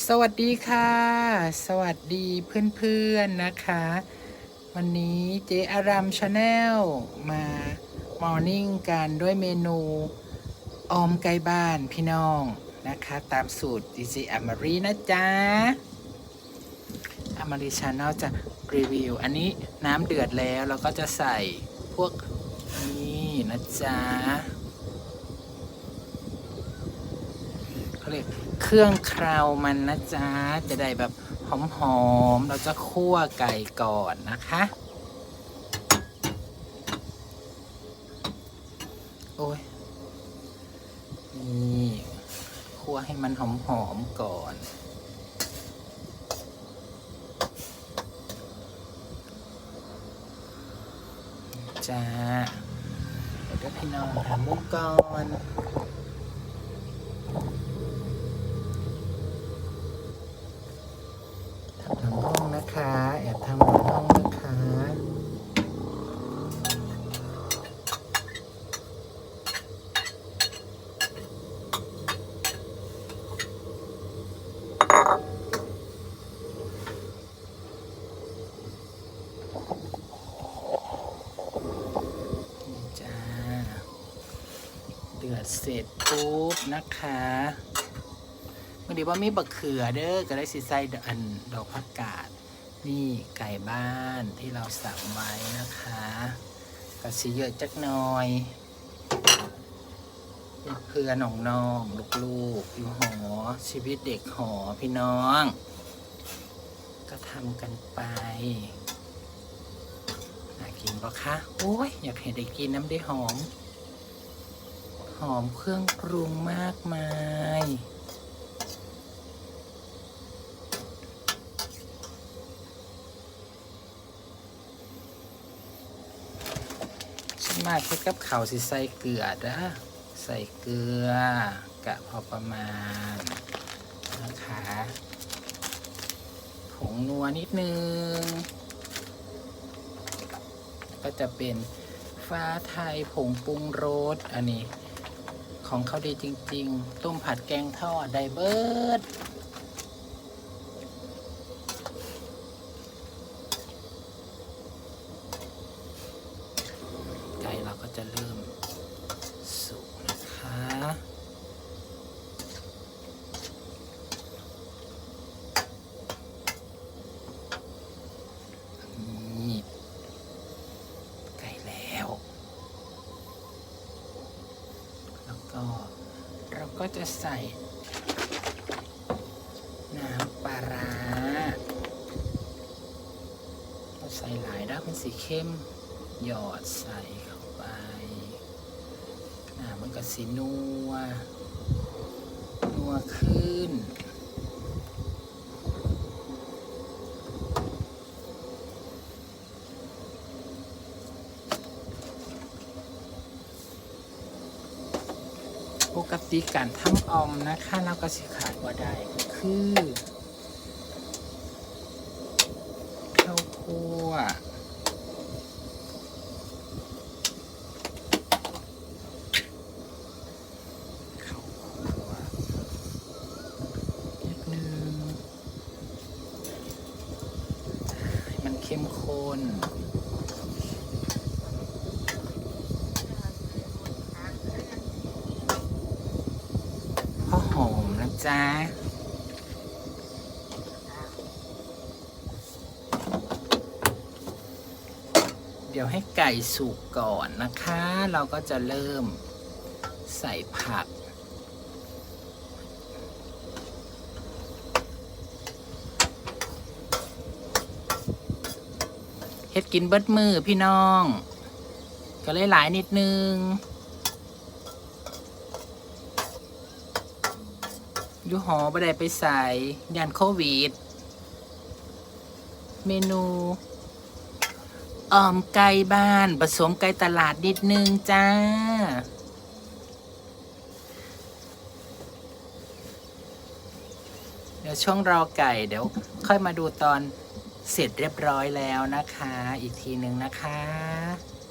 สวัสดีค่ะ สวัสดีเพื่อนๆนะคะ วันนี้เจอารามชาแนลมามอร์นิ่งกันด้วยเมนูออมไก่บ้านพี่น้องนะคะ ตามสูตรดีซีอามารีนะจ๊ะอามารีชาแนลจะรีวิว อันนี้น้ำเดือดแล้วเราก็จะใส่พวกนี่นะจ๊ะเขาเรียก เครื่องคราวมันนะจ๊ะ จะได้แบบหอมๆ เราจะคั่วไก่ก่อนนะคะ โอ้ย นี่คั่วให้มันหอมๆ ก่อนจ้าเดี๋ยวพี่น้องทำมุกก่อน ทำทั้งห้องนะคะ แอบทำหมดห้องนะคะ นี่จ้า เดื อเสร็จปุ๊บนะคะวันนี้ว่ามีบักเขือเด้อก็ได้สิใส่อันดอกผักกาด นี่ไก่บ้านที่เราสั่งไว้นะคะก็สิเยอะจักหน่อยเพื่อนน้องน้องๆลูกๆอยู่หอ ชีวิตเด็กหอพี่น้อง ก็ทำกันไปน่ากินปะคะ โอ้ย อยากเห็นได้กินน้ำได้หอม อมเครื่องปรุงมากมาย ฉันมากแค่กับเขาวสิใส่เกลือนะใส่เกลือกะพอประมาณนะคะผงนัวนิดนึง ก็จะเป็นฟ้าไทยผงปรุงรสอันนี้ ของเขาดีจริง ๆ ต้มผัดแกงทอดไดเบิร์ดไก่เราก็จะเริ่มสุกนะคะ นี่ ไก่แล้ว เราก็จะใส่ น้ำปลาร้าเราใส่หลายด้าเป็นสีเข้ม หยอดใส่เข้าไป น้ำมันก็สีนัว นัวขึ้น ปกติการทำออมนะคะเราก็สิขาดว่าได้ก็คือข้าวคั่วข้าหัวนิดนึงมันเข้มข้น ข้าว หอมนะจ๊ะเดี๋ยวให้ไก่สุกก่อนนะคะ เราก็จะเริ่มใส่ผัก เฮ็ดกินเบิดมือพี่น้อง ก็เลยหลายนิดนึง อยู่หอบ่ได้ไปใส่ยันโควิด เมนูอ่อมไก่บ้าน ผสมไก่ตลาดนิดนึงจ้า เดี๋ยวช่วงรอไก่เดี๋ยว ค่อยมาดูตอนเสร็จเรียบร้อยแล้วนะคะ อีกทีหนึ่งนะคะ